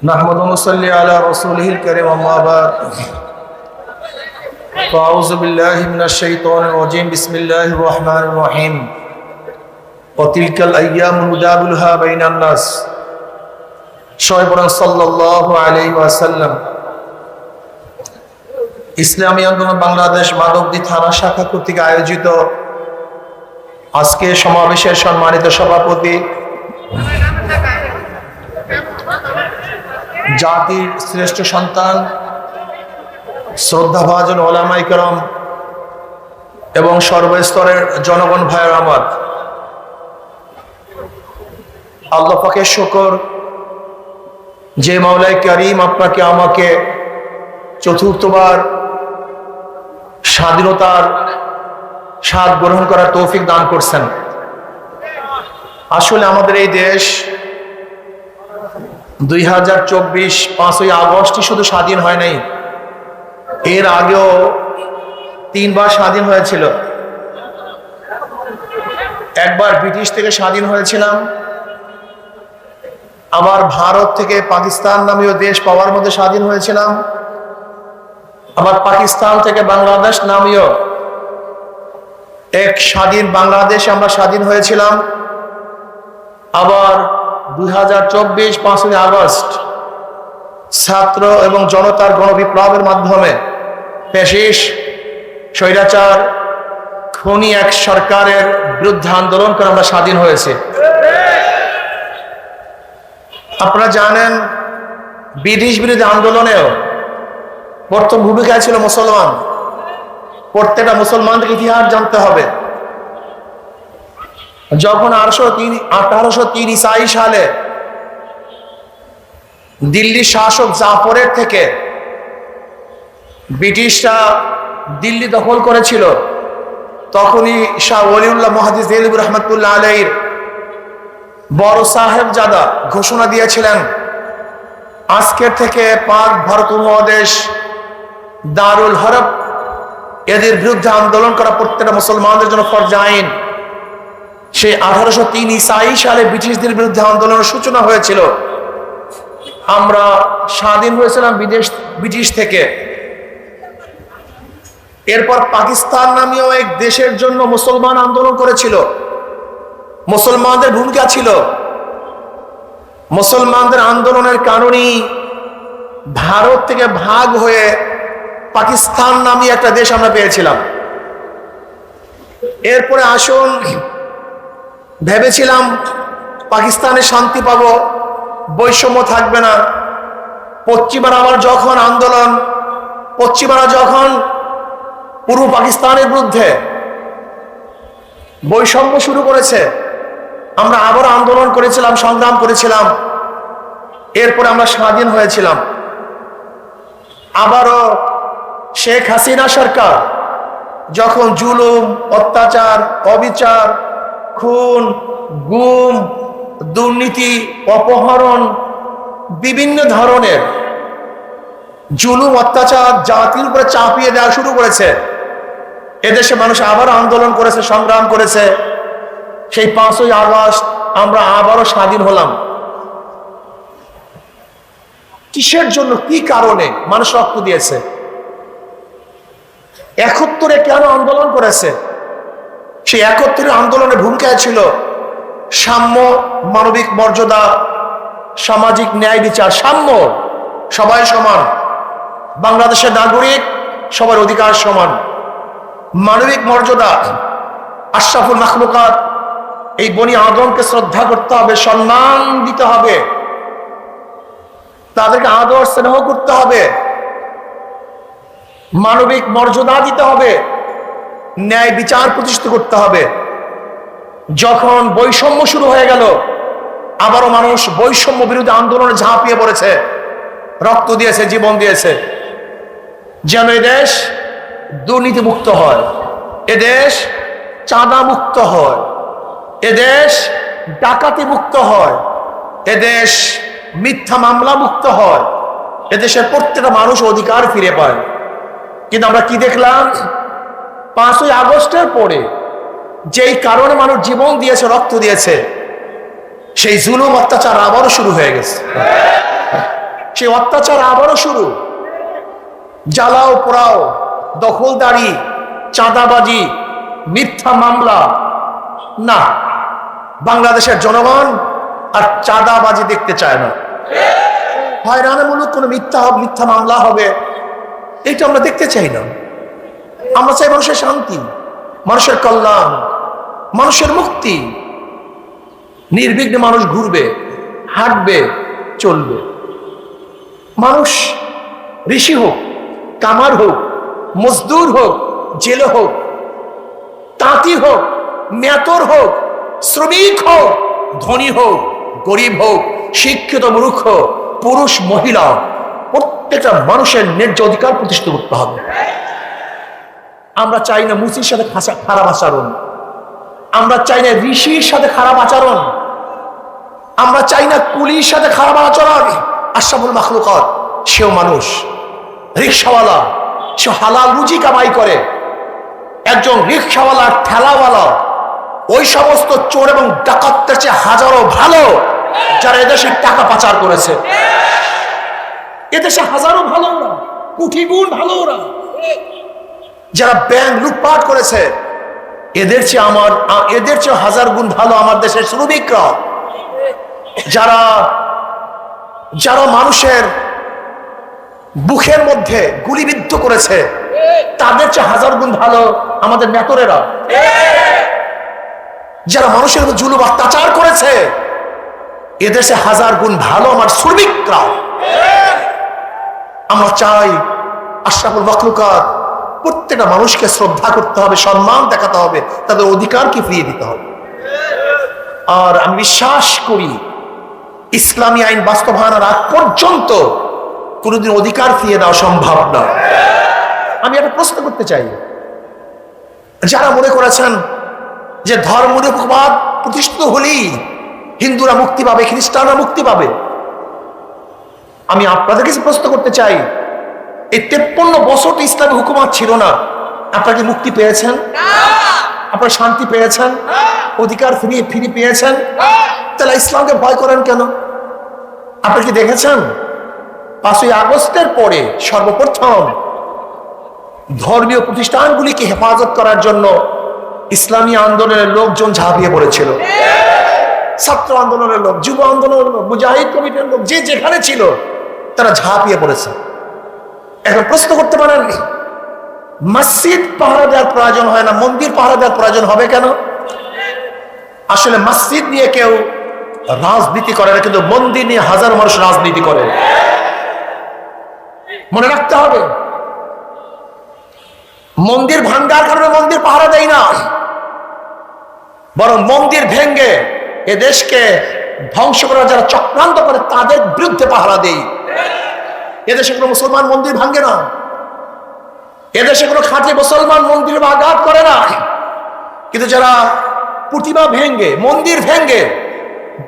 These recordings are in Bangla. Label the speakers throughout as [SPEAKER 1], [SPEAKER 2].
[SPEAKER 1] نحمد ونصلي على رسوله الكريم أما بعد فأعوذ بالله من الشيطان الرجيم بسم الله الرحمن الرحيم وتلك الأيام ندابلها بين الناس شعبنا صلى الله عليه وسلم ইসলামী আন্দোলন বাংলাদেশ মানবদি থানা শাখা কর্তৃক আয়োজিত আজকে সমাবেশের সম্মানিত সভাপতি জাতির শ্রেষ্ঠ সন্তান, শ্রদ্ধাভাজন ওলামাই করম এবং সর্বস্তরের জনগণ ভাইয়ের আমার আল্লাহ পাকের শকর যে মাওলাই করিম আপনাকে আমাকে চতুর্থবার স্বাধীনতার স্বাদ গ্রহণ করার তৌফিক দান করছেন। আসলে আমাদের এই দেশ দুই হাজার চব্বিশ পাঁচই আগস্টই শুধু স্বাধীন হয় নাই। এর আগেও তিনবার স্বাধীন হয়েছিল। একবার ব্রিটিশ থেকে স্বাধীন হয়েছিলাম। আবার ভারত থেকে পাকিস্তান নামীয় দেশ পাওয়ার মধ্যে স্বাধীন হয়েছিলাম। আবার পাকিস্তান থেকে বাংলাদেশ নামীয় এক স্বাধীন বাংলাদেশ আমরা স্বাধীন হয়েছিলাম। আবার দুই আগস্ট ছাত্র এবং জনতার গণবিপ্লবের মাধ্যমে পেশিস স্বৈরাচার, খনি এক সরকারের বিরুদ্ধে আন্দোলন করে আমরা স্বাধীন হয়েছে। আপনারা জানেন, ব্রিটিশ বিরোধী আন্দোলনেও প্রথম ভূমিকায় ছিল মুসলমান। প্রত্যেকটা মুসলমানদের ইতিহাস জানতে হবে। যখন আঠারোশো তিন আঠারোশো তিন ইসাই সালে দিল্লির শাসক জাফরের থেকে ব্রিটিশরা দিল্লি দখল করেছিল, তখনই শাহ ওলিউল্লাহ মহাদিস দিলিব রহমতুল্লাহ আলহির বড় সাহেব জাদা ঘোষণা দিয়েছিলেন, আজকের থেকে পাক ভারত উপমহাদেশ দারুল হরফ, এদের বিরুদ্ধে আন্দোলন করা প্রত্যেকটা মুসলমানদের জন্য ফরজ আইন। সেই আঠারোশো তিন ইসাই সালে ব্রিটিশদের বিরুদ্ধে আন্দোলনের সূচনা হয়েছিল। আমরা স্বাধীন হয়েছিলাম বিদেশ, ব্রিটিশ থেকে। এরপর পাকিস্তান নামীয় এক দেশের জন্য মুসলমান আন্দোলন করেছিল। মুসলমানদের ভূমিকা ছিল মুসলমানদের আন্দোলনের কারণেই ভারত থেকে ভাগ হয়ে পাকিস্তান নামী একটা দেশ আমরা পেয়েছিলাম। এরপরে আসুন ভেবেছিলাম পাকিস্তানে শান্তি পাব, বৈষম্য থাকবে না। পশ্চিমারা আবার যখন আন্দোলন, পশ্চিমারা যখন পূর্ব পাকিস্তানের বিরুদ্ধে বৈষম্য শুরু করেছে, আমরা আবার আন্দোলন করেছিলাম, সংগ্রাম করেছিলাম, এরপরে আমরা স্বাধীন হয়েছিলাম। আবারও শেখ হাসিনা সরকার যখন জুলুম, অত্যাচার, অবিচার খুন, গুম, দুর্নীতি, অপহরণ, বিভিন্ন ধরনের জুলুম, অত্যাচার, জাতির উপরে চাপিয়ে দেওয়া শুরু করেছে। এদেশে মানুষ আবার আন্দোলন করেছে, সংগ্রাম করেছে। সেই পাঁচই আগস্ট আমরা আবারও স্বাধীন হলাম। কিসের জন্য, কি কারণে মানুষ রক্ত দিয়েছে? একত্তরে কেন আন্দোলন করেছে? সেই একত্তরের আন্দোলনের ভূমিকায় ছিল। সাম্য, মানবিক মর্যাদা, সামাজিক ন্যায় বিচার, সাম্য, সবাই সমান। বাংলাদেশের নাগরিক, সবার অধিকার সমান। মানবিক মর্যাদা, আশরাফুল মাখলুকাত, এই বনি আদমকে শ্রদ্ধা করতে হবে, সম্মান দিতে হবে। তাদেরকে আদর স্নেহ করতে হবে। মানবিক মর্যাদা দিতে হবে। ন্যায় বিচার প্রতিষ্ঠিত করতে হবে। যখন বৈষম্য শুরু হয়ে গেল, আবারও মানুষ বৈষম্য বিরোধী আন্দোলনে ঝাঁপিয়ে পড়েছে, রক্ত দিয়েছে, জীবন দিয়েছে। যেন এদেশ দুর্নীতি মুক্ত হয় এদেশ চাঁদা মুক্ত হয় এদেশ ডাকাতি মুক্ত হয় এদেশ মিথ্যা মামলা মুক্ত হয় এদেশের প্রত্যেকটা মানুষ অধিকার ফিরে পায়। কিন্তু আমরা কি দেখলাম? পাঁচই আগস্টের পরে যেই কারণে মানুষ জীবন দিয়েছে, রক্ত দিয়েছে, সেই জুলুম অত্যাচার আবারও শুরু হয়ে গেছে। সেই অত্যাচার আবারও শুরু। জ্বালাও, পোড়াও, দখলদারি, চাঁদাবাজি, মিথ্যা মামলা। না, বাংলাদেশের জনগণ আর চাঁদাবাজি দেখতে চায় না। হয়রানামূলক কোনো মিথ্যা মিথ্যা মামলা হবে, এটা আমরা দেখতে চাই না। আমরা চাই মানুষের শান্তি, মানুষের কল্যাণ, মানুষের মুক্তি। নির্বিঘ্নে মানুষ ঘুরবে, হাঁটবে, চলবে। মানুষ ঋষি হোক, কামার হোক, মজদুর হোক, জেলে হোক, তাঁতি হোক মেতর হোক, শ্রমিক হোক, ধনী হোক, গরিব হোক, শিক্ষিত মূর্খ, পুরুষ, মহিলা, প্রত্যেকটা মানুষের ন্যায্য অধিকার প্রতিষ্ঠিত করতে হবে। আমরা চাই না মুসির সাথে খারাপ আচরণ। আমরা চাই না ঋষির সাথে খারাপ আচরণ। আমরা চাই না কুলির সাথে খারাপ আচরণ। আশাফুল মাখলুকত, সেও মানুষ। রিক্সাওয়ালা, সে হালাল রুজি কামাই করে। একজন রিক্সাওয়ালা, ঠেলাওয়ালা, ওই সমস্ত চোর এবং ডাকাতদের চেয়ে হাজারো ভালো, যারা এদেশে টাকা পাচার করেছে। এদেশে হাজারো ভালো ওরা কোটি গুণ ভালো ওরা। যারা ব্যাংক লুটপাট করেছে, এদের চেয়ে আমার, এদের চেয়ে হাজার গুণ ভালো আমার দেশের শ্রমিকরা যারা যারা মানুষের বুকের মধ্যে গুলিবিদ্ধ করেছে, তাদের চেয়ে হাজার গুণ ভালো আমাদের মেতরেরা যারা মানুষের উপর জুলুম, অত্যাচার করেছে এদেশে হাজার গুণ ভালো আমার শ্রমিকরা আমরা চাই আশরাফুল মখলুকাত প্রত্যেকটা মানুষকে শ্রদ্ধা করতে হবে, সম্মান দেখাতে হবে, তাদের অধিকারকে ফিরিয়ে দিতে হবে। আর আমি বিশ্বাস করি, ইসলামী আইন বাস্তবায়নের আগ পর্যন্ত কোনোদিন অধিকার ফিরিয়ে দেওয়া সম্ভব না আমি একটা প্রশ্ন করতে চাই। যারা মনে করেছেন যে ধর্ম নিরপেক্ষবাদ প্রতিষ্ঠিত হলেই হিন্দুরা মুক্তি পাবে, খ্রিস্টানরা মুক্তি পাবে, আমি আপনাদের কাছে প্রশ্ন করতে চাই এই তেপ্পন্ন বছর ইসলামী হুকুমাত ছিল না। আপনারা কি মুক্তি পেয়েছেন? আপনারা শান্তি পেয়েছেন? অধিকার ফিরিয়ে ফিরে পেয়েছেন? তাহলে ইসলামকে ভয় করেন কেন? আপনি কি দেখেছেন? পাঁচই আগস্টের পরে সর্বপ্রথম ধর্মীয় প্রতিষ্ঠানগুলিকে হেফাজত করার জন্য ইসলামী আন্দোলনের লোকজন ঝাঁপিয়ে পড়েছিল। ছাত্র আন্দোলনের লোক যুব আন্দোলনের লোক মুজাহিদ কমিটির লোক যে যেখানে ছিল তারা ঝাঁপিয়ে পড়েছে। এখন প্রশ্ন করতে পারেন, মসজিদ পাহারা দেওয়ার প্রয়োজন হয় না, মন্দির পাহারা দেওয়ার প্রয়োজন হবে কেন? আসলে মসজিদ নিয়ে কেউ রাজনীতি করে না, কিন্তু মন্দির নিয়ে হাজার মানুষ রাজনীতি করে। মনে রাখতে হবে, মন্দির ভাঙ্গার কারণে মন্দির পাহারা দেয় না। বরং মন্দির ভেঙ্গে এ দেশকে ধ্বংস করার যারা চক্রান্ত করে, তাদের বিরুদ্ধে পাহারা দেই এদেশে কোনো মুসলমান মন্দির ভাঙ্গে না। এদেশে কোনো খাঁটি মুসলমান মন্দির বা আঘাত করে না। কিন্তু যারা প্রতিমা ভেঙ্গে মন্দির ভেঙ্গে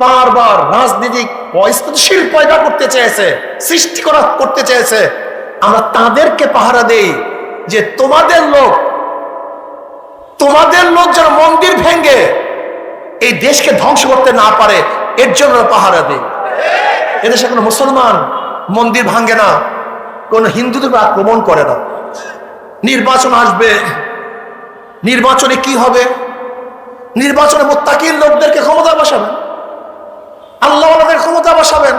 [SPEAKER 1] বারবার রাজনীতিক অস্থিতিশীল পয়দা করতে চেয়েছে, সৃষ্টি করা করতে চেয়েছে, আমরা তাদেরকে পাহারা দেই যে তোমাদের লোক তোমাদের লোক যারা মন্দির ভেঙ্গে এই দেশকে ধ্বংস করতে না পারে, এর জন্য পাহারা দেই। এদেশে কোনো মুসলমান মন্দির ভাঙ্গে না। কোনো হিন্দুদের আক্রমণ করে না। নির্বাচন আসবে। নির্বাচনে কি হবে? নির্বাচনে মোত্তাকির লোকদেরকে ক্ষমতা বসাবেন। আল্লাহ ক্ষমতা বসাবেন।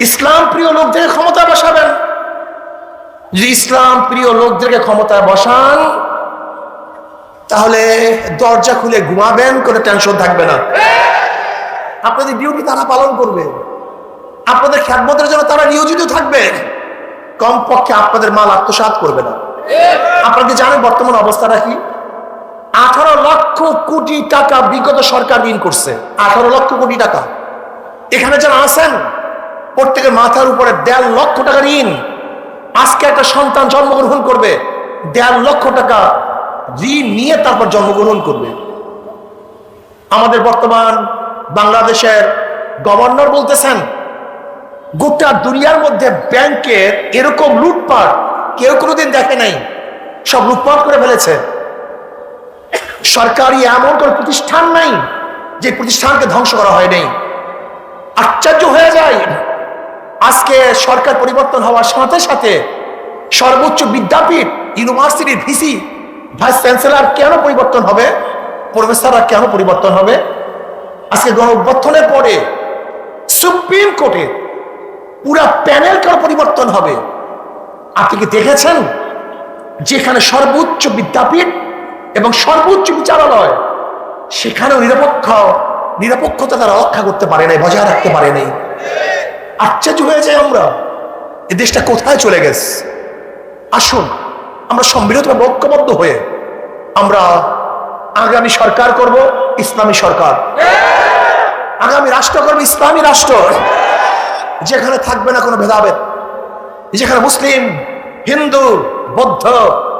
[SPEAKER 1] ইসলাম প্রিয় লোকদের ক্ষমতা বসাবেন। যদি ইসলাম প্রিয় লোকদেরকে ক্ষমতায় বসান, তাহলে দরজা খুলে ঘুমাবেন, কোনো টেনশন থাকবে না। আপনাদের ডিউটি তারা পালন করবে। আপনাদের খ্যাতমতের জন্য তারা নিয়োজিত থাকবে। কমপক্ষে আপনাদের মাল আত্মসাৎ করবে না। আপনারা কি জানেন বর্তমান অবস্থাটা কি? আঠারো লক্ষ কোটি টাকা বিগত সরকার ঋণ করছে। আঠারো লক্ষ কোটি টাকা। এখানে যারা আছেন, প্রত্যেকের মাথার উপরে দেড় লক্ষ টাকা ঋণ। আজকে একটা সন্তান জন্মগ্রহণ করবে, দেড় লক্ষ টাকা ঋণ নিয়ে তারপর জন্মগ্রহণ করবে। আমাদের বর্তমান বাংলাদেশের গভর্নর বলতেছেন গোটা দুনিয়ার মধ্যে ব্যাংকের এরকম লুটপাট কেউ কোনোদিন দেখে নাই। সব লুটপাট করে ফেলেছে। সরকারি এমন কোন প্রতিষ্ঠান নাই যে প্রতিষ্ঠানকে ধ্বংস করা হয় নাই। আশ্চর্য হয়ে যায়। আজকে সরকার পরিবর্তন হওয়ার সাথে সাথে সর্বোচ্চ বিদ্যাপীঠ ইউনিভার্সিটির ভিসি, ভাইস চ্যান্সেলর কেন পরিবর্তন হবে? প্রফেসররা কেন পরিবর্তন হবে? আজকে গণঅভ্যর্থনের পরে সুপ্রিম কোর্টে পুরা প্যানেল কেন পরিবর্তন হবে? আপনি কি দেখেছেন? যেখানে সর্বোচ্চ বিদ্যাপীঠ এবং সর্বোচ্চ বিচারালয়, সেখানেও নিরপেক্ষ, নিরপেক্ষতা তারা রক্ষা করতে পারে নাই, বজায় রাখতে পারে নাই। আশ্চর্য হয়ে যায় আমরা। এ দেশটা কোথায় চলে গেছে? আসুন, আমরা সম্মিলিতভাবে ঐক্যবদ্ধ হয়ে আমরা আগামী সরকার করব, ইসলামী সরকার। আগামী রাষ্ট্র করবে ইসলামী রাষ্ট্র। যেখানে থাকবে না কোনো ভেদাভেদ। যেখানে মুসলিম, হিন্দু, বৌদ্ধ,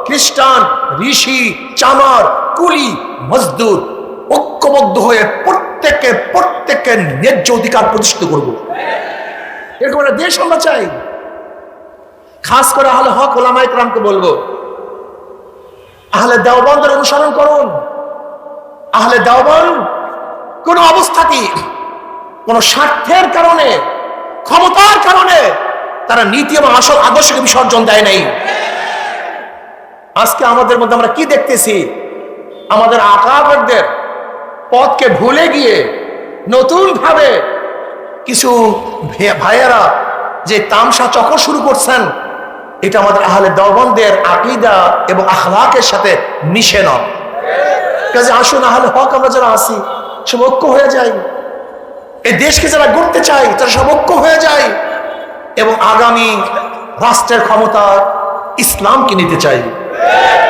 [SPEAKER 1] খ্রিস্টান, ঋষি, চামার, কুলি, মজদুর ঐক্যবদ্ধ হয়ে প্রত্যেকে প্রত্যেকের ন্যায্য অধিকার প্রতিষ্ঠিত করব। এরকম একটা দেশ আমরা চাই। খাস করে আহলে হক ওলামাই ক্রামকে বলব, আহলে দেওবন্দের অনুসরণ করুন। আহলে দেওবন কোন অবস্থাতেই কোন স্বার্থের কারণে ক্ষমতার কারণে তারা নীতি এবং আসল আদর্শকে বিসর্জন দেয় নাই। আজকে আমাদের মধ্যে আমরা কি দেখতেছি? আমাদের আকাবরদের পথকে ভুলে গিয়ে নতুন ভাবে কিছু ভাইয়েরা যে তামসা চক্র শুরু করছেন, এটা আমাদের আহলে দবনদের আকিদা এবং আখলাকের সাথে মিশে না। কাজে আসুন আহলে হক আমরা যারা আসি সব ঐক্য হয়ে যায় এই দেশকে যারা গড়তে চাই তারা ঐক্য হয়ে যায়। এবং আগামী রাষ্ট্রের ক্ষমতা ইসলামকে নিতে চাই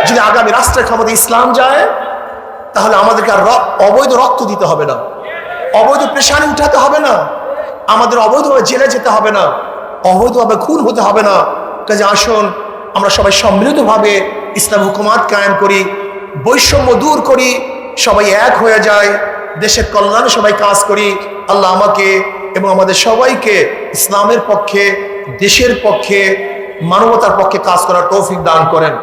[SPEAKER 1] যদি আগামী রাষ্ট্রের ক্ষমতা ইসলাম যায়, তাহলে আমাদেরকে আর অবৈধ রক্ত দিতে হবে না। অবৈধ প্রেশানি উঠাতে হবে না। আমাদের অবৈধভাবে জেলে যেতে হবে না। অবৈধভাবে খুন হতে হবে না। কাজে আসুন, আমরা সবাই সম্মিলিতভাবে ইসলাম হুকুমাত কায়েম করি, বৈষম্য দূর করি, সবাই এক হয়ে যায়। দেশের কল্যাণে সবাই কাজ করি, আল্লাহ আমাকে এবং আমাদের সবাইকে ইসলামের পক্ষে, দেশের পক্ষে, মানবতার পক্ষে কাজ করার তৌফিক দান করেন।